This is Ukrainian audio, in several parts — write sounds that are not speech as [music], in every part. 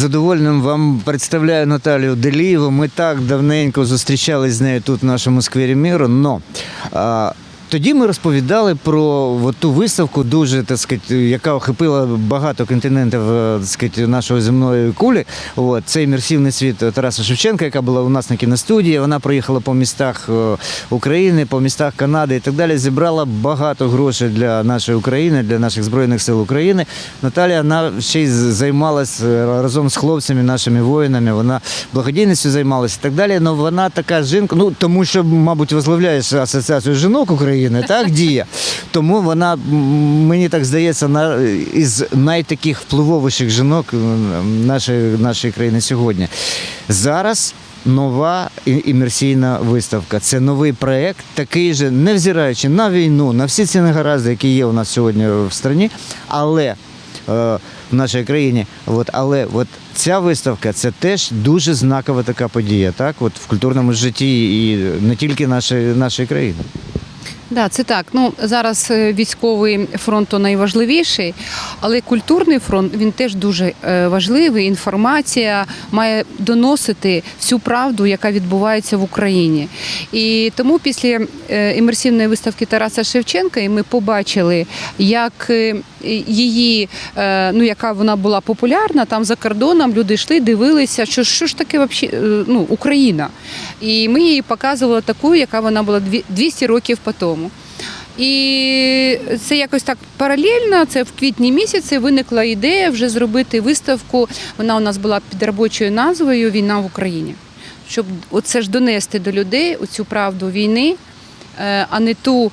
задоволенням вам представляю Наталію Делієву. Ми так давненько зустрічались з нею тут в нашому сквері міру. Но тоді ми розповідали про ту виставку, дуже так сказати, яка охопила багато континентів е, так сказати, нашої земної кулі. От, це імерсивний світ Тараса Шевченка, яка була у нас на кіностудії. Вона проїхала по містах е, України, по містах Канади і так далі. Зібрала багато грошей для нашої України, для наших збройних сил України. Наталія вона ще й займалася разом з хлопцями, нашими воїнами. Вона благодійністю займалася і так далі. Але вона така жінка, ну тому що, мабуть, возглавляєш асоціацію жінок України, так дія. Тому вона, мені так здається, на із найтаких впливовіших жінок нашої, нашої країни сьогодні. Зараз. Нова імерсійна виставка. Це новий проєкт, такий же, невзираючи на війну, на всі ці негаразди, які є у нас сьогодні в країні, але е, в нашій країні. От, але от ця виставка це теж дуже знакова така подія, так? От в культурному житті і не тільки нашої, нашої країни. Да, це так. Ну зараз е, військовий фронт найважливіший, але культурний фронт він теж дуже е, важливий. Інформація має доносити всю правду, яка відбувається в Україні. І тому після е, імерсивної виставки Тараса Шевченка і ми побачили, як її, е, ну яка вона була популярна, там за кордоном люди йшли, дивилися, що, що ж таке вообще, е, ну, Україна. І ми її показували таку, яка вона була дві- 200 років по тому. І це якось так паралельно. Це в квітні місяці виникла ідея вже зробити виставку. Вона у нас була під робочою назвою Війна в Україні. Щоб оце ж донести до людей оцю правду війни, е, а не ту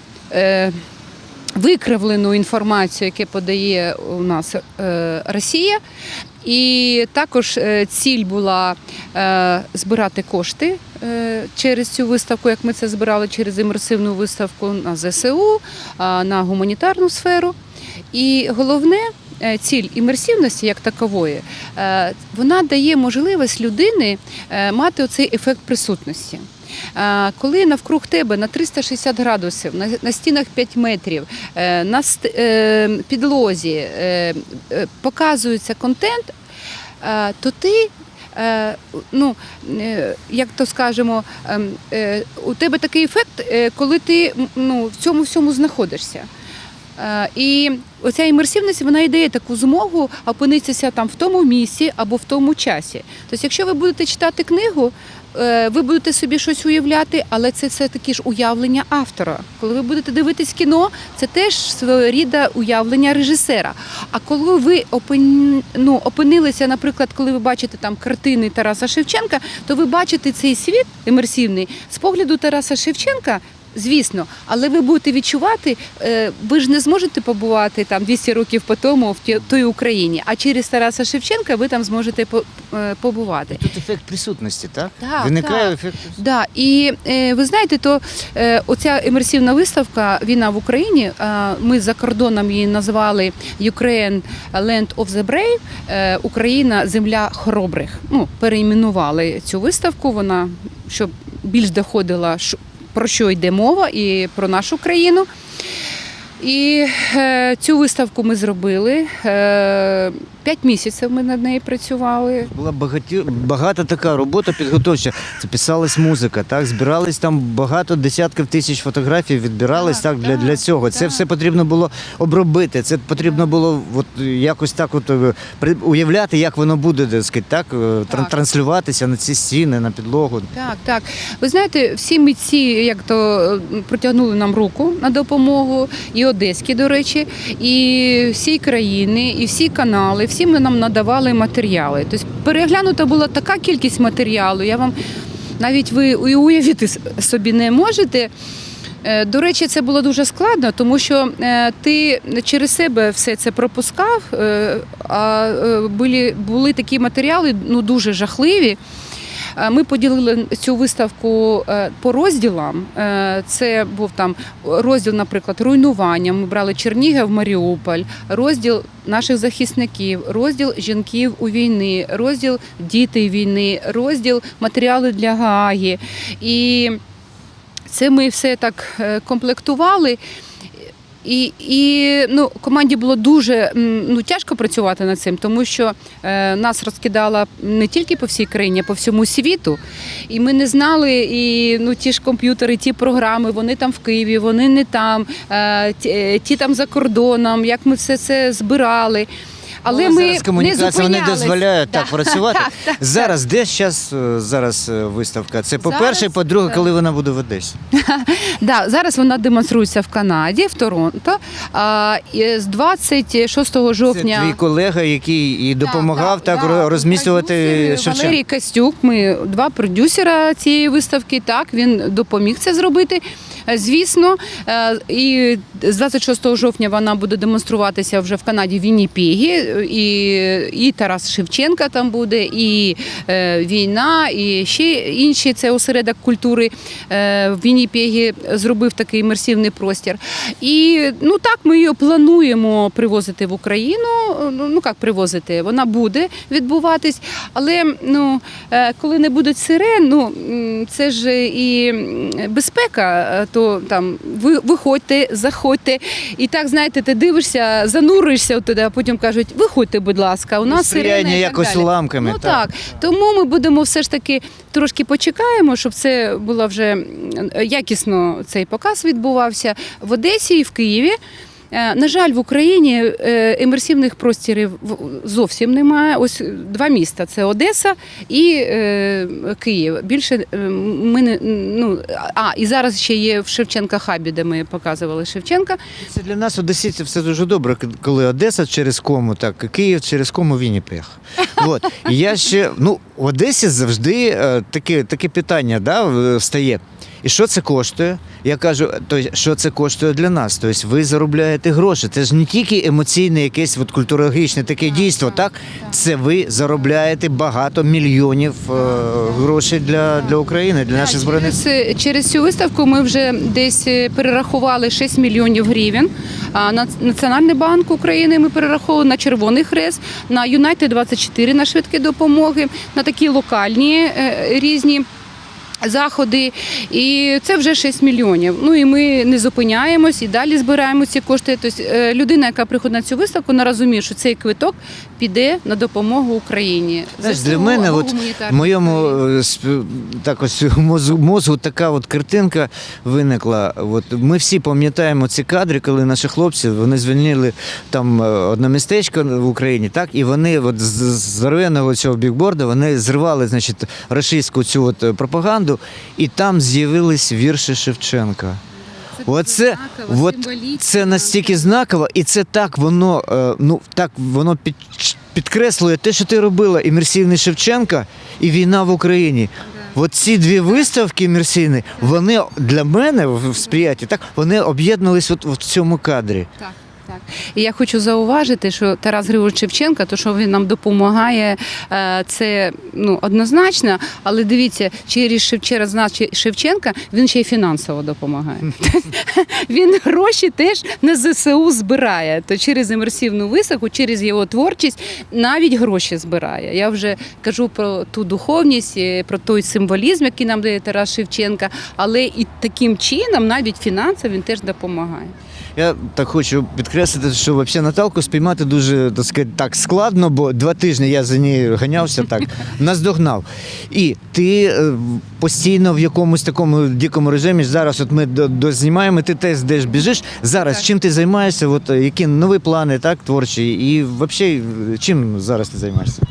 викривлену інформацію, яку подає у нас е, Росія. І також е, ціль була е, збирати кошти через цю виставку, як ми це збирали через імерсивну виставку на ЗСУ, на гуманітарну сферу. І головне. Ціль імерсивності як такової, вона дає можливість людини мати оцей ефект присутності. Е, Коли навкруг тебе на 360 градусів, на, на стінах 5 метрів, е, на е, підлозі показується контент, то ти. Ну, як то скажемо, ем, у тебе такий ефект, коли ти ну, в цьому всьому знаходишся. Е, І оця імерсивність вона і дає таку змогу опинитися там в тому місці або в тому часі. Тобто, якщо ви будете читати книгу, е, ви будете собі щось уявляти, але це все таки ж уявлення автора. Коли ви будете дивитись кіно, це теж своєрідне уявлення режисера. А коли ви опин... ну, опинилися, наприклад, коли ви бачите там картини Тараса Шевченка, то ви бачите цей світ імерсивний з погляду Тараса Шевченка. Звісно, але ви будете відчувати, е, ви ж не зможете побувати там 200 років по тому в той Україні, а через Тараса Шевченка ви там зможете е, побувати. Тут ефект присутності, так? Так, Виникає так. ефект присутності. Да, і е, ви знаєте, то оця імерсивна виставка Війна в Україні. Ми за кордоном її назвали Ukraine Land of the Brave, Україна Земля хоробрих. Ну, перейменували цю виставку. Вона щоб більш доходила, про що йде мова і про нашу країну. І е, цю виставку ми зробили. Е, п'ять місяців ми над нею працювали. Була багаті, багата така робота підготовча. Це писалась музика, так збирались там багато десятків тисяч фотографій, відбирались так, Так, для, для так, цього. Це так. все потрібно було обробити. Це потрібно було от якось так, от е, уявляти, як воно буде, так сказати, так, е, Так. транслюватися на ці стіни, на підлогу. Так, так. Ви знаєте, всі митці, як то протягнули нам руку на допомогу, і одеські, до речі, і всі країни, і всі канали, всі ми нам надавали матеріали. Тобто переглянута була така кількість матеріалу. Я вам навіть ви уявити собі не можете. Е, До речі, це було дуже складно, тому що е, ти через себе все це пропускав, е, а були, були такі матеріали ну, дуже жахливі. Е, Ми поділили цю виставку е, по розділам. Е, Це був там розділ, наприклад, руйнування. Ми брали Чернігів, Маріуполь, розділ наших захисників, розділ жінків у війни, розділ діти війни, розділ матеріали для Гааги. І це ми все так комплектували. І, і ну, команді було дуже ну, тяжко працювати над цим, тому що е, нас розкидала не тільки по всій країні, а по всьому світу. І ми не знали, і ну, ті ж комп'ютери, ті програми, вони там в Києві, вони не там, е, ті, е, ті там за кордоном, як ми все це збирали. Але Ну, ми зараз комунікація не вони зупинялись. дозволяють так працювати. [laughs] Так, так, Зараз де зараз, зараз е, виставка? Це по-перше, Зараз, по-друге, коли вона буде в Одесі. [laughs] Да, зараз вона демонструється в Канаді, в Торонто. А, з 26 Це жовтня. твій колега, який і допомагав так, да, ро- розмістувати продюсер Шевченка. Валерій Костюк. Ми два продюсера цієї виставки. Так він допоміг це зробити. Звісно, Е, і з 26 жовтня вона буде демонструватися вже в Канаді в Вінніпегі. І, і Тарас Шевченка там буде, і е, війна, і ще інші це осередок культури е, в Вінніпегі зробив такий імерсивний простір. І ну так ми її плануємо привозити в Україну. Ну ну, як привозити, вона буде відбуватись, але ну коли не будуть сирен, ну це ж і безпека, то там ви виходьте, заходьте. І так знаєте, ти дивишся, зануришся туди, а потім кажуть, виходьте, будь ласка, у нас сирена і так якось далі. уламками, Ну так. так. Тому ми будемо все ж таки трошки почекаємо, щоб це було вже якісно цей показ відбувався в Одесі і в Києві. Е, На жаль, в Україні е, імерсивних простірів зовсім немає. Ось два міста: це Одеса і е, Київ. Більше ми не ну а і зараз ще є в Шевченка Хабі, де ми показували Шевченка. Це для нас, одеситів, все дуже добре, коли Одеса через кому, так, Київ через кому Вінніпег. От. І я ще, ну, в Одесі завжди таке, таке питання да, встає. І що це коштує? Я кажу, то що це коштує для нас? Тобто ви заробляєте гроші. Це ж не тільки емоційне, якесь от культурологічне таке дійство, так? Це ви заробляєте багато мільйонів е, грошей для, для України, для наших збройних. Через, через цю виставку ми вже десь е, перерахували 6 мільйонів гривень. А на Національний банк України ми перераховували на Червоний Хрест, на Юнайтед 24 на швидкі допомоги, на такі локальні е, різні. Заходи, і це вже 6 мільйонів. Ну і ми не зупиняємось і далі збираємо ці кошти. Тобто е, людина, яка приходить на цю виставку, вона розуміє, що цей квиток піде на допомогу Україні. Знаєш, для мене от в моєму е, так ось мозгу, мозгу така от картинка виникла. От ми всі пам'ятаємо ці кадри, коли наші хлопці вони звільнили там е, одне містечко в Україні, так і вони от з з здоровенного цього бікборда вони зривали, значить, російську цю от е, пропаганду, і там з'явились вірші Шевченка. Оце знаково, от це настільки знаково, і це так воно е, ну так воно під, підкреслює те, що ти робила імерсивний Шевченка і війна в Україні. От ці дві виставки імерсивні, вони для мене в сприйятті так вони об'єднались от в цьому кадрі. Так, так. І я хочу зауважити, що Тарас Григорович Шевченка, то що він нам допомагає, е, це ну однозначно. Але дивіться, через Шевченка він ще й фінансово допомагає. [laughs] Він гроші теж на ЗСУ збирає. То через імерсивну виставку, через його творчість навіть гроші збирає. Я вже кажу про ту духовність, е, про той символізм, який нам дає Тарас Шевченка, але і таким чином, навіть фінансово, він теж допомагає. Я так хочу підкреслити, що взагалі Наталку спіймати дуже так, сказати, так складно, бо два тижні я за нею ганявся, так [laughs] наздогнав. І ти е, постійно в якомусь такому дикому режимі. Зараз от ми до- дознімаємо, ти теж десь біжиш. Зараз Так. чим ти займаєшся? От е, які нові плани, так, творчі, і взагалі чим зараз ти займаєшся?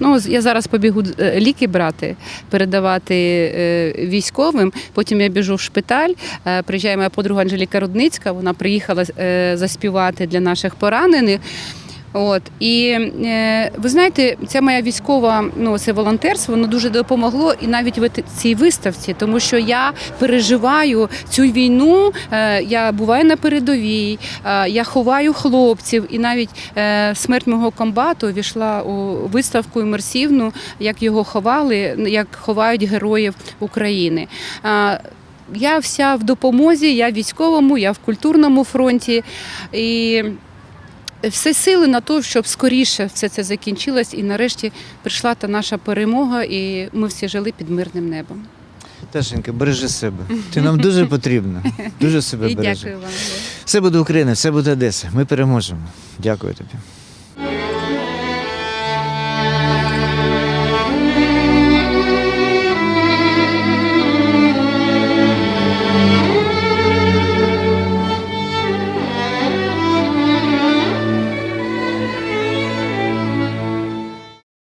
Ну, я зараз побігу е, ліки брати, передавати е, військовим. Потім я біжу в шпиталь. Е, Приїжджає моя подруга Анжеліка Рудницька. Вона приїхала заспівати для наших поранених. От і е, ви знаєте, ця моя військова, ну це волонтерство, воно дуже допомогло і навіть в цій виставці, тому що я переживаю цю війну. Е, я буваю на передовій, е, я ховаю хлопців, і навіть е, смерть мого комбату війшла у виставку імерсивну, як його ховали, як ховають героїв України. Е, я вся в допомозі, я військовому, я в культурному фронті. І все сили на те, щоб скоріше все це закінчилось, і нарешті прийшла та наша перемога, і ми всі жили під мирним небом. Ташенька, бережи себе. Ти нам дуже потрібна. Дуже себе І бережи. дякую вам. Все буде Україна, все буде Одеса. Ми переможемо. Дякую тобі.